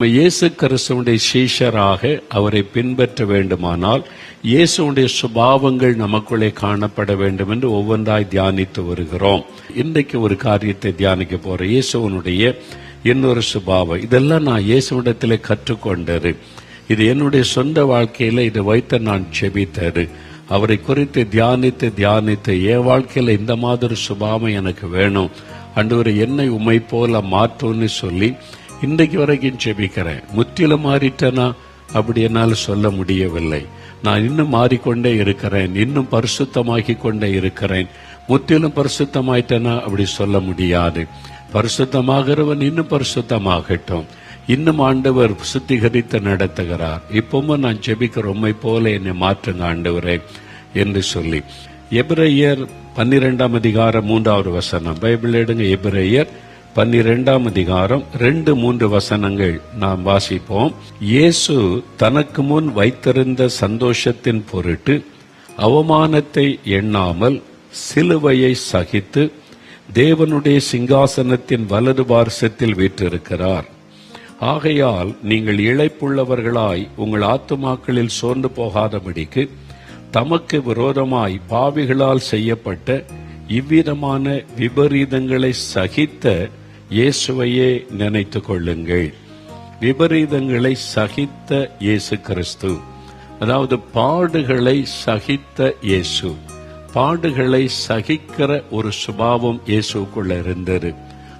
நம்ம இயேசு கிறிஸ்துவனுடைய சீஷராக அவரை பின்பற்ற வேண்டுமானால் இயேசுடைய சுபாவங்கள் நமக்குள்ளே காணப்பட வேண்டும் என்று ஒவ்வொன்றாய் தியானித்து வருகிறோம். இன்றைக்கு ஒரு காரியத்தை தியானிக்க போற இயேசுவனுடைய இன்னொரு சுபாவம். இதெல்லாம் நான் இயேசுவிடத்திலே கற்றுக்கொண்டது. இது என்னுடைய சொந்த வாழ்க்கையில இதை வைத்து நான் செபித்தது அவரை குறித்து தியானித்து தியானித்து என் வாழ்க்கையில இந்த மாதிரி சுபாவம் எனக்கு வேணும். அன்று என்னை உமை போல மாற்றும்னு சொல்லி இன்றைக்கு வரைக்கும் செபிக்கிறேன் முற்றிலும் மாறிட்டனா? அப்படி என்னால் சொல்ல முடியவில்லை. நான் இன்னும் மாறிக்கொண்டே இருக்கிறேன். இன்னும் பரிசுத்தமாகி கொண்டே இருக்கிறேன். முற்றிலும் பரிசுத்தமாயிட்டேனா? அப்படி சொல்ல முடியாது. பரிசுத்தமாகிறவன் இன்னும் பரிசுத்தமாகட்டும். இன்னும் ஆண்டவர் சுத்திகரித்து நடத்துகிறார். இப்பவும் நான் ஜெபிக்கிற உண்மை போல என்னை மாற்றுங்க ஆண்டவரே என்று சொல்லி. எபிரேயர் பன்னிரெண்டாம் அதிகாரம் மூன்றாவது வசனம். பைபிள் எடுங்க. எபிரேயர் பன்னிரெண்டாம் அதிகாரம் ரெண்டு மூன்று வசனங்கள் நாம் வாசிப்போம். இயேசு தனக்கு முன் வைத்திருந்த சந்தோஷத்தின் பொருட்டு அவமானத்தை எண்ணாமல் சிலுவையை சகித்து தேவனுடைய சிங்காசனத்தின் வலது பார்சத்தில் வீற்றிருக்கிறார். ஆகையால் நீங்கள் இழைப்புள்ளவர்களாய் உங்கள் ஆத்துமாக்களில் சோர்ந்து போகாதபடிக்கு தமக்கு விரோதமாய் பாவிகளால் செய்யப்பட்ட இவ்விதமான விபரீதங்களை சகித்த இயேசுவையே நினைத்து கொள்ளுங்கள். விபரீதங்களை சகித்த இயேசு கிறிஸ்து. அதாவது பாடுகளை சகித்த இயேசு. பாடுகளை சகிக்கிற ஒரு சுபாவம் இயேசுக்குள்ள இருந்தது.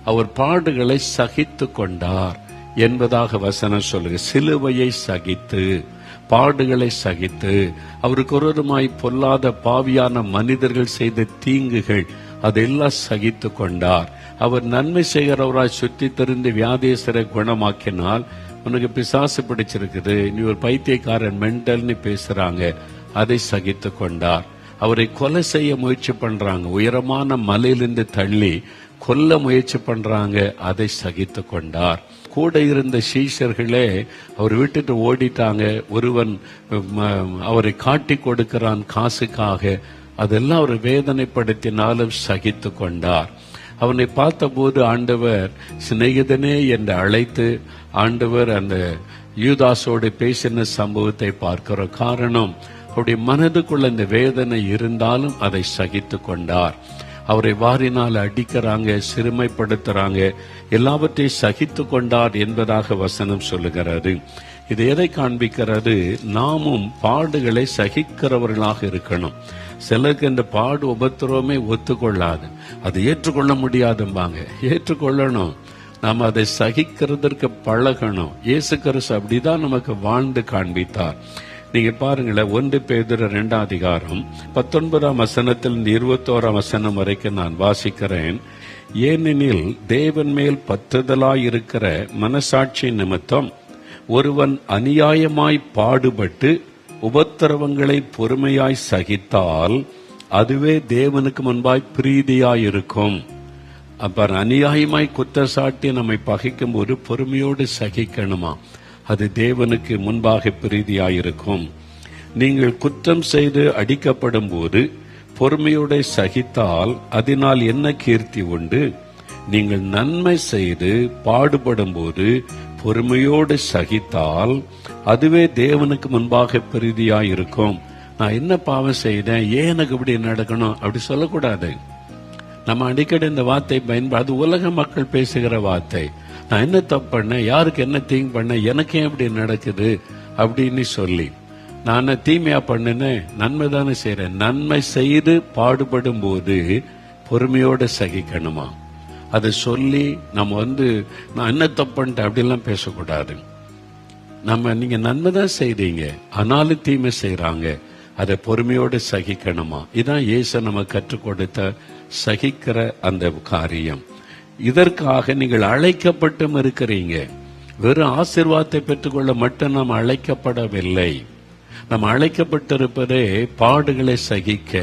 அவர் பாடுகளை சகித்து கொண்டார் என்பதாக வசனம் சொல்லுங்க சிலுவையை சகித்து பாடுகளை சகித்து அவருக்கு ஒருவருமாய் பொல்லாத பாவியான மனிதர்கள் செய்த தீங்குகள் அதெல்லாம் சகித்து கொண்டார். அவர் நன்மை செய்கிறவராய் சுற்றி தெரிந்து வியாதேசரை குணமாக்கினால் உனக்கு பிசாசு பிடிச்சிருக்குது. நீ ஒரு பைத்தியக்காரன் மென்டல்னு பேசுறாங்க. அதை சகித்து கொண்டார். அவரை கொலை செய்ய முயற்சி பண்றாங்க. உயரமான மலையிலிருந்து தள்ளி கொல்ல முயற்சி பண்றாங்க. அதை சகித்து கொண்டார். கூட இருந்த சீஷர்களே அவர் விட்டுட்டு ஓடிட்டாங்க. ஒருவன் அவரை காட்டி கொடுக்கிறான் காசுக்காக. அதெல்லாம் அவர் வேதனைப்படுத்தினாலும் சகித்து கொண்டார் அவனை பார்த்தபோது ஆண்டவர் சிநேகிதனே என்று அழைத்து ஆண்டவர் அந்த யூதாசோடு பேசின சம்பவத்தை பார்க்கிற காரணம் அவருடைய மனதுக்குள்ள இந்த வேதனை இருந்தாலும் அதை சகித்து கொண்டார் அவரை வாரினால் அடிக்கிறாங்க சிறுமைப்படுத்துறாங்க எல்லாவற்றையும் சகித்து கொண்டார் என்பதாக வசனம் சொல்லுகிறது. இது எதை காண்பிக்கிறது? நாமும் பாடுகளை சகிக்கிறவர்களாக இருக்கணும். சிலருக்கு இந்த பாடு உபத்திரவமே ஒத்துக்கொள்ளாது. அது ஏற்றுக்கொள்ள முடியாதும்பாங்க. ஏற்றுக்கொள்ளணும். நாம் அதை சகிக்கிறதற்கு பழகணும். இயேசு கருசு அப்படிதான் நமக்கு வாழ்ந்து காண்பித்தார். நீங்க பாருங்களேன் ஒன்று பேதர் இரண்டாம் அதிகாரம் பத்தொன்பதாம் வசனத்தில் இருபத்தோராம் வசனம் வரைக்கும் நான் வாசிக்கிறேன். ஏனெனில் தேவன் மேல் பற்றுதலாயிருக்கிற மனசாட்சி நிமித்தம் ஒருவன் அநியாயமாய் பாடுபட்டு உபத்திரவங்களை பொறுமையாய் சகித்தால் அதுவே தேவனுக்கு முன்பாய் பிரீதியாயிருக்கும். அப்ப அநியாயமாய் குற்றச்சாட்டி நம்மை பகைக்கும் போது பொறுமையோடு சகிக்கணுமா? அது தேவனுக்கு முன்பாக பிரீதியாயிருக்கும். நீங்கள் குற்றம் செய்து அடிக்கப்படும் போது பொறுமையோட சகித்தால் அதனால் என்ன கீர்த்தி உண்டு? நீங்கள் நன்மை செய்து பாடுபடும் போது பொறுமையோடு சகித்தால் அதுவே தேவனுக்கு முன்பாக பிரீதியாயிருக்கும். நான் என்ன பாவம் செய்தேன்? ஏன் எனக்கு இப்படி நடக்கணும்? அப்படி சொல்லக்கூடாது. நம்ம அடிக்கடி இந்த வார்த்தை பயன்படுது உலக மக்கள் பேசுகிற வார்த்தை. நான் என்ன தப்பு பண்ணேன்? யாருக்கு என்ன தீங்கு பண்ண எனக்கு ஏன் இப்படி நடக்குது? அப்படின்னு சொல்லி. நான் தீமையா பண்ணினேன்? நன்மை தானே செய்யறேன் நன்மை செய்து பாடுபடும் போது பொறுமையோட சகிக்கணுமா? அதை சொல்லி நம்ம வந்து நான் என்ன தப்புன்ட்டு அப்படிலாம் பேசக்கூடாது. நம்ம நீங்க நன்மை தான் செய்தீங்க ஆனாலும் தீமை செய்யறாங்க அதை பொறுமையோடு சகிக்கணுமா? இதான் இயேசு நம்ம கற்றுக் கொடுத்த சகிக்கிற அந்த காரியம். இதற்காக நீங்கள் அழைக்கப்பட்டும் இருக்கிறீங்க. வெறும் ஆசிர்வாதத்தை பெற்றுக்கொள்ள மட்டும் நாம் அழைக்கப்படவில்லை. நாம் அழைக்கப்பட்டிருப்பதே பாடுகளை சகிக்க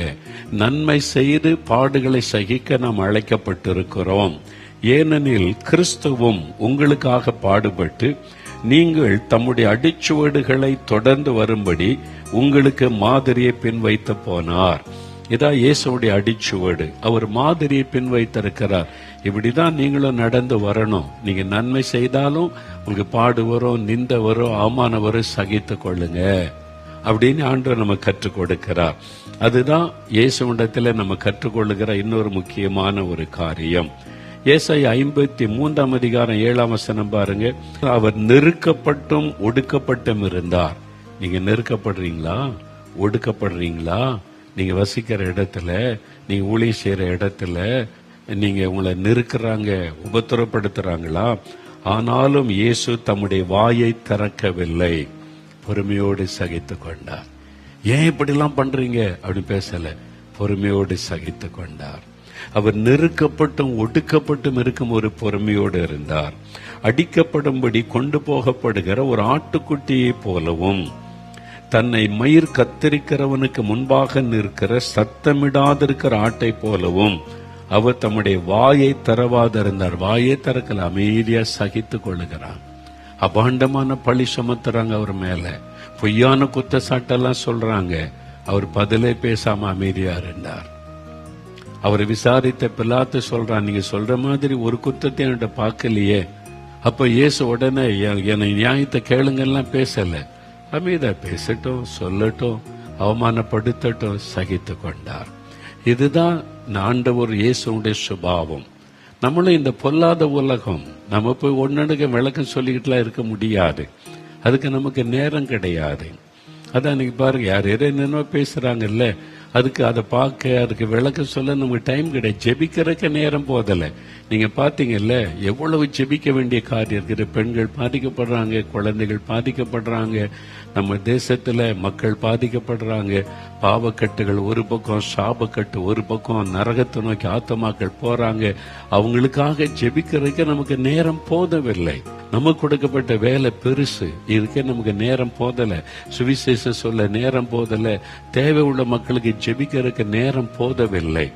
நன்மை செய்து பாடுகளை சகிக்க நாம் அழைக்கப்பட்டிருக்கிறோம். ஏனெனில் கிறிஸ்துவும் உங்களுக்காக பாடுபட்டு நீங்கள் தம்முடைய அடிச்சுவடுகளை தொடர்ந்து வரும்படி உங்களுக்கு மாதிரியை பின் வைத்து போனார். இதான் இயேசுடைய அடிச்சுவடு. அவர் மாதிரியை பின் வைத்திருக்கிறார் இப்படிதான் நீங்களும் நடந்து வரணும். நீங்க நன்மை செய்தாலும் உங்களுக்கு பாடு வரும் நிந்த வரும் அவமானம் வரும் சகித்து கொள்ளுங்க. அப்படின்னு ஆண்டவர் நம்ம கற்றுக் கொடுக்கிறார். அதுதான் இயேசுவிடத்துல நம்ம கற்றுக்கொள்ளுகிற இன்னொரு முக்கியமான ஒரு காரியம். ஏசாய் ஐம்பத்தி மூன்றாம் அதிகாரம் ஏழாம் வசனம் பாருங்க. அவர் நெருக்கப்பட்டும் ஒடுக்கப்பட்டும் இருந்தார். நீங்க நெருக்கப்படுறீங்களா? ஒடுக்கப்படுறீங்களா? நீங்க வசிக்கிற இடத்துல நீங்க ஊழிய செய்யற இடத்துல நீங்க உங்களை நெருக்கிறாங்க உபத்திரப்படுத்துறாங்களா? ஆனாலும் இயேசு தம்முடைய வாயை திறக்கவில்லை. பொறுமையோடு சகித்து கொண்டார். ஏன் இப்படிலாம் பண்றீங்க? அப்படி பேசல. பொறுமையோடு சகித்து கொண்டார். அவர் நெருக்கப்பட்டும் ஒடுக்கப்பட்டும் இருக்கும் ஒரு பொறுமையோடு இருந்தார். அடிக்கப்படும்படி கொண்டு போகப்படுகிற ஒரு ஆட்டுக்குட்டியை போலவும் தன்னை மயிர் கத்தரிக்கிறவனுக்கு முன்பாக நிற்கிற சத்தமிடாதிருக்கிற ஆட்டை போலவும் அவர் தம்முடைய வாயை தரவாதிருந்தார். வாயை திறக்கல அமைதியா சகித்து கொள்ளுகிறான் அபாண்டமான பழி சுமத்துறாங்க அவர் மேல. பொய்யான குத்தச்சாட்டெல்லாம் சொல்றாங்க. அவர் பதிலே பேசாம அமைதியா இருந்தார் அவரை விசாரித்த பிலாத்து சொல்றான் நீங்க சொல்ற மாதிரி ஒரு குத்தத்தை என்கிட்ட பார்க்கலையே. அப்ப இயேசு உடனே என்னை நியாயத்தை கேளுங்கெல்லாம் பேசல. அமைதா பேசட்டும் சொல்லட்டும் அவமானப்படுத்தட்டும் சகித்து கொண்டார் இதுதான் ஆண்டவர் இயேசுடைய சுபாவம். நம்மளும் இந்த பொல்லாத உலகம் நம்ம போய் ஒன்னடுக்க விளக்கம் சொல்லிக்கிட்டுலாம் இருக்க முடியாது. அதுக்கு நமக்கு நேரம் கிடையாது. அதான் இன்னைக்கு பாருங்க யார் யாரோ என்னென்ன பேசுறாங்கல்ல அதுக்கு அதை பார்க்க அதுக்கு விளக்கம் சொல்ல நமக்கு டைம் கிடையாது. ஜெபிக்கிறதுக்கு நேரம் போதலை. நீங்க பாத்தீங்கல்ல எவ்வளவு ஜெபிக்க வேண்டிய காரியம் இருக்குது. பெண்கள் பாதிக்கப்படுறாங்க குழந்தைகள் பாதிக்கப்படுறாங்க நம்ம தேசத்துல மக்கள் பாதிக்கப்படுறாங்க. பாவக்கட்டுகள் ஒரு பக்கம் சாபக்கட்டு ஒரு பக்கம் நரகத்தை நோக்கி ஆத்தமாக்கள் போறாங்க. அவங்களுக்காக ஜெபிக்கிறதுக்கு நமக்கு நேரம் போதவில்லை. நமக்கு கொடுக்கப்பட்ட வேலை பெருசு. இதுக்கே நமக்கு நேரம் போதல. சுவிசேஷம் சொல்ல நேரம் போதல. தேவை உள்ள மக்களுக்கு ஜெபிக்கிறதுக்கு நேரம் போதவில்லை.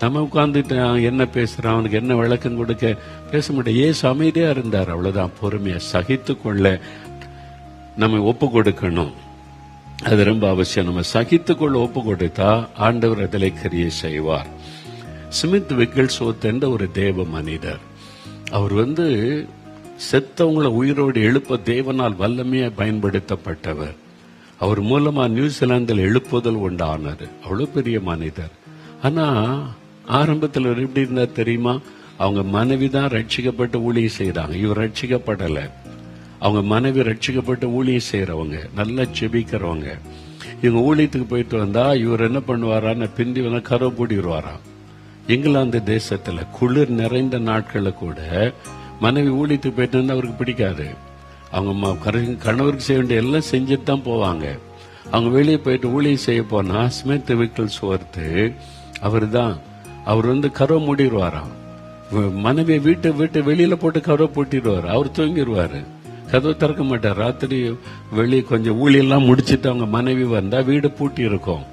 நம்ம உட்கார்ந்துட்டு என்ன பேசுறான் அவனுக்கு என்ன விளக்கம் கொடுக்க பேச முடியாது ஏசு அமைதியா இருந்தார். அவ்வளவுதான். பொறுமையா சகித்து கொள்ள நம்ம ஒப்பு கொடுக்கணும் அது ரொம்ப அவசியம். நம்ம சகித்துக்கொள்ள ஒப்பு கொடுத்தா ஆண்டவர் அதிலே கிரியை செய்வார். ஸ்மித் விக்கிள்சோத் என்ற ஒரு தேவ மனிதர். அவர் வந்து செத்தவங்களை உயிரோடு எழுப்ப தேவனால் வல்லமையை பயன்படுத்தப்பட்டவர். அவர் மூலமா நியூசிலாந்தில் எழுப்புதல் உண்டானார் அவ்வளவு பெரிய மனிதர். ஆனா ஆரம்பத்தில் எப்படி இருந்தார் தெரியுமா? அவங்க மனைவி தான் ரட்சிக்கப்பட்டு ஊழிய செய்கிறாங்க இவர் ரட்சிக்கப்படலை. அவங்க மனைவி ரட்சிக்கப்பட்டு ஊழியம் செய்யறவங்க நல்லா செபிக்கிறவங்க. இவங்க ஊழியத்துக்கு போயிட்டு வந்தா இவர் என்ன பண்ணுவாரான்னு பிந்தி வந்து கரவு பூடிடுவாராம் இங்கிலாந்து தேசத்துல குளிர் நிறைந்த நாட்கள்ல கூட மனைவி ஊழியத்துக்கு போயிட்டு வந்தா அவருக்கு பிடிக்காது. அவங்க ம- கர- கணவருக்கு செய்ய வேண்டிய எல்லாம் செஞ்சுட்டு தான் போவாங்க. அவங்க வெளியே போயிட்டு ஊழியம் செய்ய போனா ஸ்மித் விக்கல்ஸ் ஒருத்து அவர் தான் அவர் வந்து கரவை மூடிடுவாராம். மனைவி மனைவியை வீட்டை வீட்டை வெளியில போட்டு கரவை பூட்டிடுவார். அவர் தூங்கிடுவாரு. கதவு திறக்க மாட்டார். ராத்திரி வெளியே கொஞ்சம் ஊழியெல்லாம் முடிச்சிட்டு அவங்க மனைவி வந்தால் வீடு பூட்டி இருக்கும்.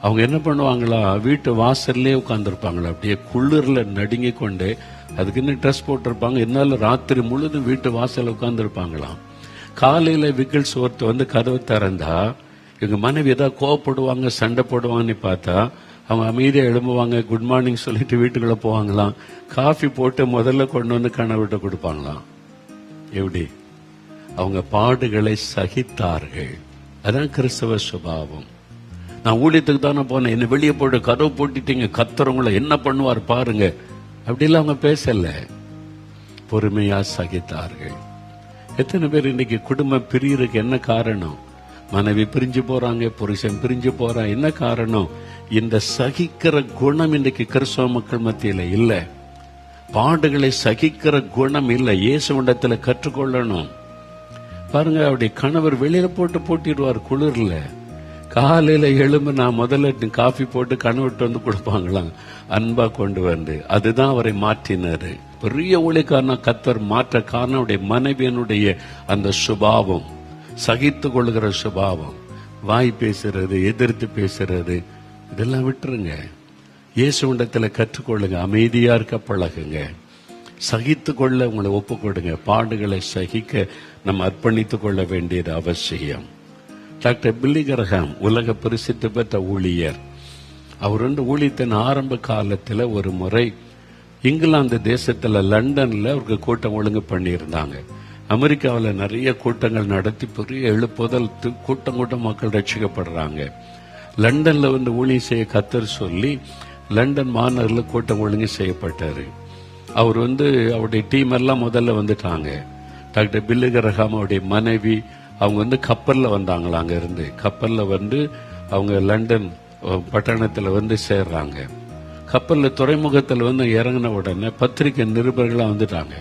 அவங்க என்ன பண்ணுவாங்களா? வீட்டு வாசல்லே உட்காந்துருப்பாங்களா அப்படியே குளிரில் நடுங்கி கொண்டு அதுக்குன்னு ட்ரெஸ் போட்டிருப்பாங்க. இருந்தாலும் ராத்திரி முழுதும் வீட்டு வாசலில் உட்காந்துருப்பாங்களாம் காலையில் விக்கிள்ஸ் ஒருத்தர் வந்து கதவு திறந்தா எங்கள் மனைவி ஏதாவது கோவப்படுவாங்க சண்டை போடுவாங்கன்னு பார்த்தா அவங்க அமைதியாக எழும்புவாங்க. குட் மார்னிங் சொல்லிட்டு வீட்டுக்குள்ளே போவாங்களாம். காஃபி போட்டு முதல்ல கொண்டு வந்து கணவர்கிட்ட கொடுப்பாங்களாம். எப்படி? அவங்க பாடுகளை சகித்தார்கள். அதான் கிறிஸ்தவ சுபாவம். நான் ஊழியத்துக்கு தானே போனேன். என்ன வெளியே போட்டு கதவு போட்டுட்டீங்க கத்துறவங்கள என்ன பண்ணுவார் பாருங்க. அப்படிலாம் அவங்க பேசல. பொறுமையா சகித்தார்கள். எத்தனை பேர் இன்னைக்கு குடும்பம் பிரியறதுக்கு என்ன காரணம்? மனைவி பிரிஞ்சு போறாங்க புருஷன் பிரிஞ்சு போறான் என்ன காரணம்? இந்த சகிக்கிற குணம் இன்னைக்கு கிறிஸ்தவ மக்கள் மத்தியில இல்ல. பாடுகளை சகிக்கிற குணம் இல்லை. இயேசு இயேசுவிடத்துல கற்றுக்கொள்ளணும். பாருங்க அப்படி கணவர் வெளியில போட்டு போட்டிடுவார் குளிர்ல. காலையில எழும்பு நான் முதல்ல காஃபி போட்டு கணவர்கிட்ட வந்து கொடுப்பாங்களாம். அன்பா கொண்டு வந்து. அதுதான் அவரை மாற்றினாரு. பெரிய ஒளிக்காரனா கத்தர் மாற்ற காரணம் அவருடைய மனைவியனுடைய அந்த சுபாவம். சகித்து கொள்கிற சுபாவம். வாய் பேசுறது எதிர்த்து பேசுறது இதெல்லாம் விட்டுருங்க. இயேசுண்டத்துல கற்றுக்கொள்ளுங்க. அமைதியா இருக்க பழகுங்க. சகித்து கொள்ள உங்களை ஒப்பு கொடுங்க பாடுகளை சகிக்க நம்ம அர்ப்பணித்துக் கொள்ள வேண்டியது அவசியம். டாக்டர் பில்லி உலக பிரசித்தி பெற்ற ஊழியர். அவர் வந்து ஊழியத்தின் ஆரம்ப காலத்தில் ஒரு முறை இங்கிலாந்து தேசத்தில் லண்டனில் அவருக்கு கூட்டம் ஒழுங்கு பண்ணியிருந்தாங்க. அமெரிக்காவில் நிறைய கூட்டங்கள் நடத்தி பெரிய எழுப்புதல் கூட்டம் கூட்டம் மக்கள் ரட்சிக்கப்படுறாங்க. லண்டனில் வந்து ஊழியம் செய்ய கத்தர் சொல்லி லண்டன் மாநகரில் கூட்டம் ஒழுங்கு செய்யப்பட்டாரு. அவர் வந்து அவருடைய டீம் எல்லாம் முதல்ல வந்துட்டாங்க. டாக்டர் பில்லுகரகாம் அவருடைய மனைவி அவங்க வந்து கப்பலில் வந்தாங்களா அங்கேருந்து. இருந்து வந்து அவங்க லண்டன் பட்டணத்தில் வந்து சேர்றாங்க. கப்பலில் துறைமுகத்தில் வந்து இறங்கின உடனே பத்திரிகை நிருபர்களாக வந்துட்டாங்க.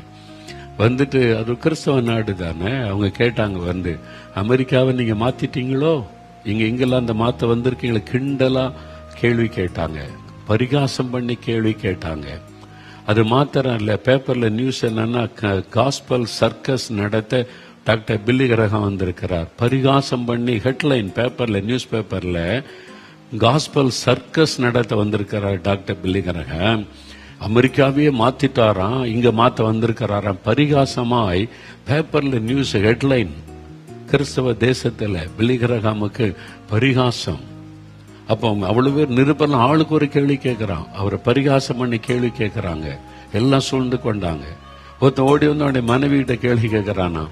வந்துட்டு அது கிறிஸ்தவ நாடு தானே? அவங்க கேட்டாங்க வந்து அமெரிக்காவை நீங்கள் மாற்றிட்டீங்களோ இங்கே இங்கெல்லாம் அந்த மாற்ற வந்திருக்கீங்களா? கிண்டலாக கேள்வி கேட்டாங்க. பரிகாசம் பண்ணி கேள்வி கேட்டாங்க. அது மாத்திரம் இல்லை பேப்பரில் நியூஸ் என்னன்னா காஸ்பல் சர்க்கஸ் நடத்த டாக்டர் பில்லி கிரகம் வந்திருக்கிறார். பரிகாசம் பண்ணி ஹெட்லைன் பேப்பரில் நியூஸ் பேப்பரில் காஸ்பல் சர்க்கஸ் நடத்த வந்திருக்கிறார் டாக்டர் பில்லி கிரகம் அமெரிக்காவையே மாத்திட்டாராம் இங்க மாத்த வந்திருக்கிறாராம். பரிகாசமாய் பேப்பர்ல நியூஸ் ஹெட்லைன் கிறிஸ்தவ தேசத்துல பில்லிகிரகாமுக்கு பரிகாசம். அப்போ அவ்வளோ பேர் நிருபரில் ஆளுக்கு ஒரு கேள்வி கேட்குறான் அவரை பரிகாசம் பண்ணி கேள்வி கேட்குறாங்க எல்லாம் சூழ்ந்து கொண்டாங்க. ஒருத்த ஓடி வந்து அவனுடைய மனைவிகிட்ட கேள்வி கேட்குறானா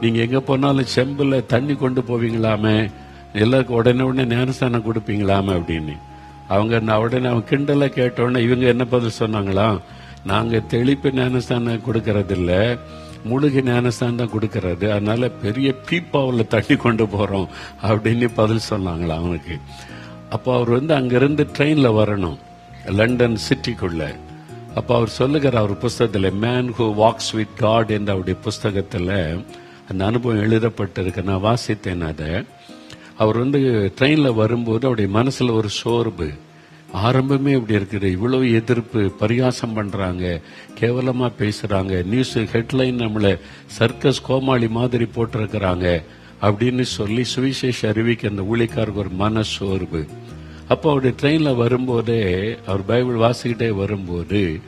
நீங்கள் எங்கே போனாலும் செம்பில் தண்ணி கொண்டு போவீங்களாமே? எல்லாருக்கும் உடனே உடனே ஞானஸ்தானம் கொடுப்பீங்களாமே? அப்படின்னு. அவங்க நான் உடனே அவன் கிண்டல கேட்டோடனே இவங்க என்ன பதில் சொன்னாங்களா நாங்கள் தெளிப்பு ஞானஸ்தானம் கொடுக்கறதில்ல முழுகி முழுகை ஞானஸ்தானம் தான் கொடுக்கறது. அதனால பெரிய பீப்பாவில் தண்ணி கொண்டு போகிறோம் அப்படின்னு பதில் சொன்னாங்களா அவனுக்கு. அப்போ அவர் வந்து அங்கிருந்து ட்ரெயினில் வரணும் லண்டன் சிட்டிக்குள்ளே அப்போ அவர் சொல்லுகிற அவர் புஸ்தகத்தில் man who walks with God என்ற அவருடைய புஸ்தகத்தில் அந்த அனுபவம் எழுதப்பட்டிருக்கு. நான் வாசித்தேன் அதை. அவர் வந்து ட்ரெயினில் வரும்போது அவருடைய மனசில் ஒரு சோர்வு. ஆரம்பமே இப்படி இருக்குது. இவ்வளவு எதிர்ப்பு பரிகாசம் பண்ணுறாங்க கேவலமாக பேசுகிறாங்க நியூஸ் ஹெட்லைன் நம்மளை சர்க்கஸ் கோமாளி மாதிரி போட்டிருக்கிறாங்க. அப்படின்னு சொல்லி சுவிசேஷ அறிவிக்க அந்த ஊழிக்காருக்கு ஒரு மன சோர்வு அப்போ அவருடைய ட்ரெயினில் வரும்போதே அவர் பைபிள் வாசிக்கிட்டே வரும்போது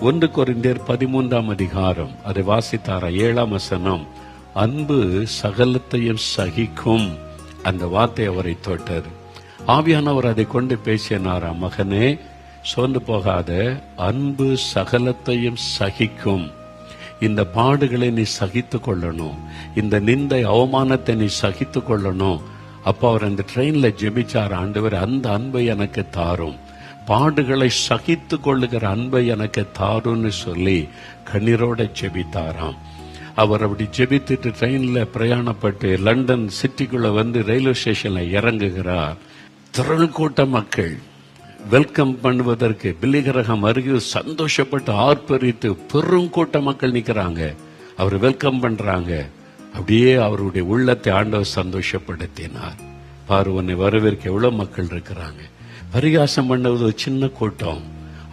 ஒன்று குறைந்தர் பதிமூன்றாம் அதிகாரம் அதை வாசித்தாரா? ஏழாம் வசனம். அன்பு சகலத்தையும் சகிக்கும் அந்த வார்த்தை அவரை தொட்டார் ஆவியானவர் அதை கொண்டு பேசினாரா? மகனே சோர்ந்து போகாத அன்பு சகலத்தையும் சகிக்கும். இந்த பாடுகளை நீ சகித்து கொள்ளணும். இந்த நிந்தை அவமானத்தை நீ சகித்து கொள்ளணும். அப்போ அவர் அந்த ட்ரெயினில் ஜெபிச்சார். ஆண்டவர் அந்த அன்பை எனக்கு தாரும். பாடுகளை சகித்து கொள்ளுகிற அன்பை எனக்கு தாருன்னு சொல்லி கண்ணீரோட ஜெபித்தாராம். அவர் அப்படி ஜெபித்துட்டு ட்ரெயின்ல பிரயாணப்பட்டு லண்டன் சிட்டிக்குள்ள வந்து ரயில்வே ஸ்டேஷன்ல இறங்குகிறார். திரள் கூட்ட மக்கள். வெல்கம் பண்ணுவதற்கு பில்லிகரகம் அருகே சந்தோஷப்பட்டு ஆர்ப்பரித்து பெரும் கூட்ட மக்கள் நிற்கிறாங்க அவர் வெல்கம் பண்றாங்க. அப்படியே அவருடைய உள்ளத்தை ஆண்டவர் சந்தோஷப்படுத்தினார். பார்வனை உன்னை வரவேற்க எவ்வளவு மக்கள் இருக்கிறாங்க. பரிகாசம் பண்ணது ஒரு சின்ன கூட்டம்.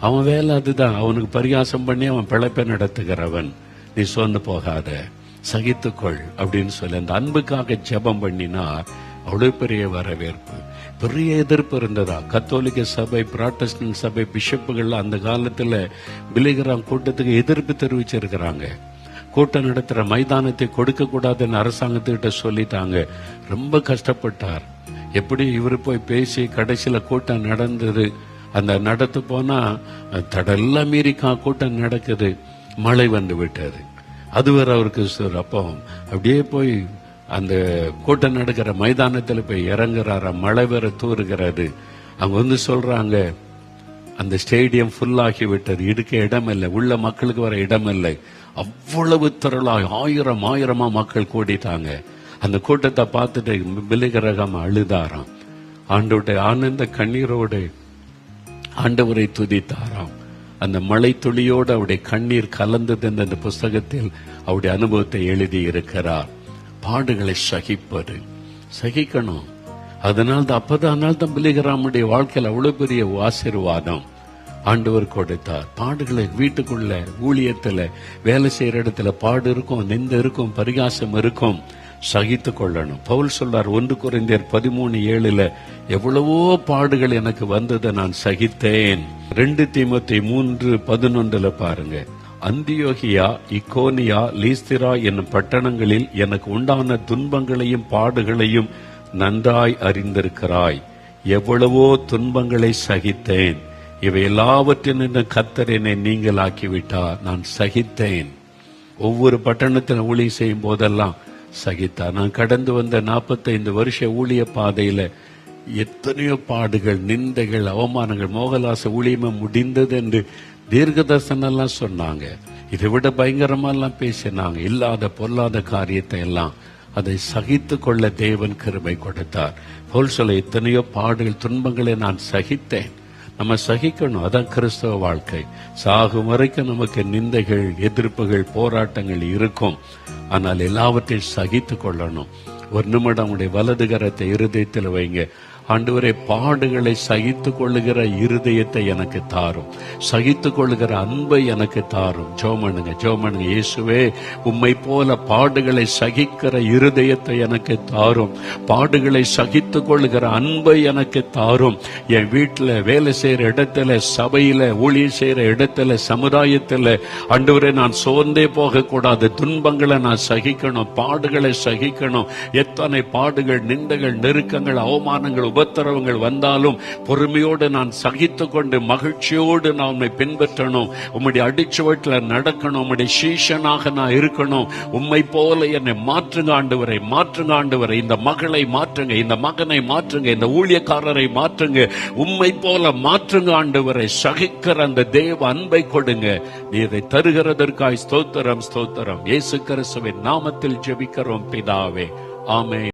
அவன் வேலை அதுதான். அவனுக்கு பரிகாசம் பண்ணி அவன் பிழைப்பை நடத்துகிறவன். நீ சோர்ந்து போகாத. சகித்துக்கொள் அப்படின்னு சொல்லி அந்த அன்புக்காக ஜெபம் பண்ணினா அவ்வளவு பெரிய வரவேற்பு. பெரிய எதிர்ப்பு இருந்ததா? கத்தோலிக்க சபை புராட்டஸ்டன்ட் சபை பிஷப்புகள் அந்த காலத்தில் பிலிகிராம் கூட்டத்துக்கு எதிர்ப்பு தெரிவிச்சிருக்கிறாங்க. கூட்டம் நடத்துகிற மைதானத்தை கொடுக்க கூடாதுன்னு அரசாங்கத்துக்கிட்ட சொல்லிட்டாங்க. ரொம்ப கஷ்டப்பட்டார். எப்படி இவர் போய் பேசி கடைசியில் கூட்டம் நடந்தது? அந்த நடத்து போனால் தடெல்லாம் மீறி கூட்டம் நடக்குது. மழை வந்து விட்டது. அது அவருக்கு அப்போ அப்படியே போய் அந்த கூட்டம் நடக்கிற மைதானத்தில் போய் இறங்குறாரா மழை வேற தூறுகிறது. அவங்க வந்து சொல்றாங்க அந்த ஸ்டேடியம் ஃபுல்லாகி விட்டது இடுக்க இடம் இல்லை உள்ள மக்களுக்கு வர இடம் இல்லை அவ்வளவு திரளாக ஆயிரம் ஆயிரமா மக்கள் கூடிட்டாங்க. அந்த கூட்டத்தை பார்த்துட்டு விலகிரகம் அழுதாராம். ஆண்டோட ஆனந்த கண்ணீரோடு ஆண்டவரை துதித்தாராம். அந்த மழை துளியோடு அவருடைய கண்ணீர் கலந்தது என்ற அந்த புஸ்தகத்தில் அவருடைய அனுபவத்தை எழுதி இருக்கிறார் பாடுகளை சகிப்பது. சகிக்கணும். அதனால் தான் அப்பதான் தான் பிலிகராமுடைய வாழ்க்கையில் அவ்வளவு பெரிய ஆசீர்வாதம். ஆண்டவர் கொடுத்தார். பாடுகளை வீட்டுக்குள்ள ஊழியத்தில் வேலை செய்யற இடத்துல பாடு இருக்கும் நிந்த இருக்கும் பரிகாசம் இருக்கும். சகித்து கொள்ளணும். பவுல் சொல்றார் ஒன்று குறைந்தர் பதிமூணு ஏழுல எவ்வளவோ பாடுகள் எனக்கு வந்ததை நான் சகித்தேன். ரெண்டு தீமத்தை மூன்று பதினொன்றுல பாருங்க. அந்தியோகியா இக்கோனியா லீஸ்திரா என்னும் பட்டணங்களில் எனக்கு உண்டான துன்பங்களையும் பாடுகளையும் நன்றாய் அறிந்திருக்கிறாய். எவ்வளவோ துன்பங்களை சகித்தேன். இவை எல்லாவற்றினும் கத்தர் என்னை நீங்கள் விட்டார் நான் சகித்தேன். ஒவ்வொரு பட்டணத்தில் ஊழி செய்யும் போதெல்லாம் சகித்தார். நான் கடந்து வந்த 45 வருஷ ஊழிய பாதையில எத்தனையோ பாடுகள் நிந்தைகள் அவமானங்கள் மோகலாச ஊழியமே முடிந்தது என்று தீர்க்கதர்சனம் எல்லாம் சொன்னாங்க. இதை விட பயங்கரமா எல்லாம் பேசினாங்க. இல்லாத பொல்லாத காரியத்தை எல்லாம் அதை சகித்து கொள்ள தேவன் கிருபை கொடுத்தார். போல் சொல்ல எத்தனையோ பாடுகள் துன்பங்களை நான் சகித்தேன். நம்ம சகிக்கணும். அதான் கிறிஸ்தவ வாழ்க்கை. சாகும் வரைக்கும் நமக்கு நிந்தைகள் எதிர்ப்புகள் போராட்டங்கள் இருக்கும். ஆனால் எல்லாவற்றையும் சகித்து கொள்ளணும். ஒரு நிமிடம் உடைய வலது கரத்தை இருதயத்தில் வைங்க. ஆண்டவரே பாடுகளை சகித்து கொள்ளுகிற இருதயத்தை எனக்கு தாரும். சகித்து கொள்ளுகிற அன்பை எனக்கு தாரும். ஜோமனுங்க ஜோமனுங்க இயேசுவே உம்மை போல பாடுகளை சகிக்கிற இருதயத்தை எனக்கு தாரும். பாடுகளை சகித்து கொள்ளுகிற அன்பை எனக்கு தாரும். என் வீட்டில் வேலை செய்கிற இடத்துல சபையில ஊழியர் செய்கிற இடத்துல சமுதாயத்தில் ஆண்டவரே நான் சோர்ந்தே போகக்கூடாது. துன்பங்களை நான் சகிக்கணும் பாடுகளை சகிக்கணும். எத்தனை பாடுகள் நிந்தைகள் நெருக்கங்கள் அவமானங்கள் உபத்திரவங்கள் வந்தாலும் பொறுமையோடு நான் சகித்து கொண்டு மகிழ்ச்சியோடு நான் உண்மை பின்பற்றணும். உம்முடைய அடிச்சுவட்டில் நடக்கணும். உம்முடைய சீஷனாக நான் இருக்கணும். உம்மை போல என்னை மாற்றுங்க ஆண்டவரை மாற்றுங்க ஆண்டவரை. இந்த மகளை மாற்றுங்க இந்த மகனை மாற்றுங்க இந்த ஊழியக்காரரை மாற்றுங்க. உம்மை போல மாற்றுங்க ஆண்டவரை. சகிக்கிற அந்த தேவ அன்பை கொடுங்க. நீ இதை தருகிறதற்காய் ஸ்தோத்திரம் ஸ்தோத்திரம். இயேசு கிறிஸ்துவின் நாமத்தில் ஜெபிக்கிறோம் பிதாவே. ஆமே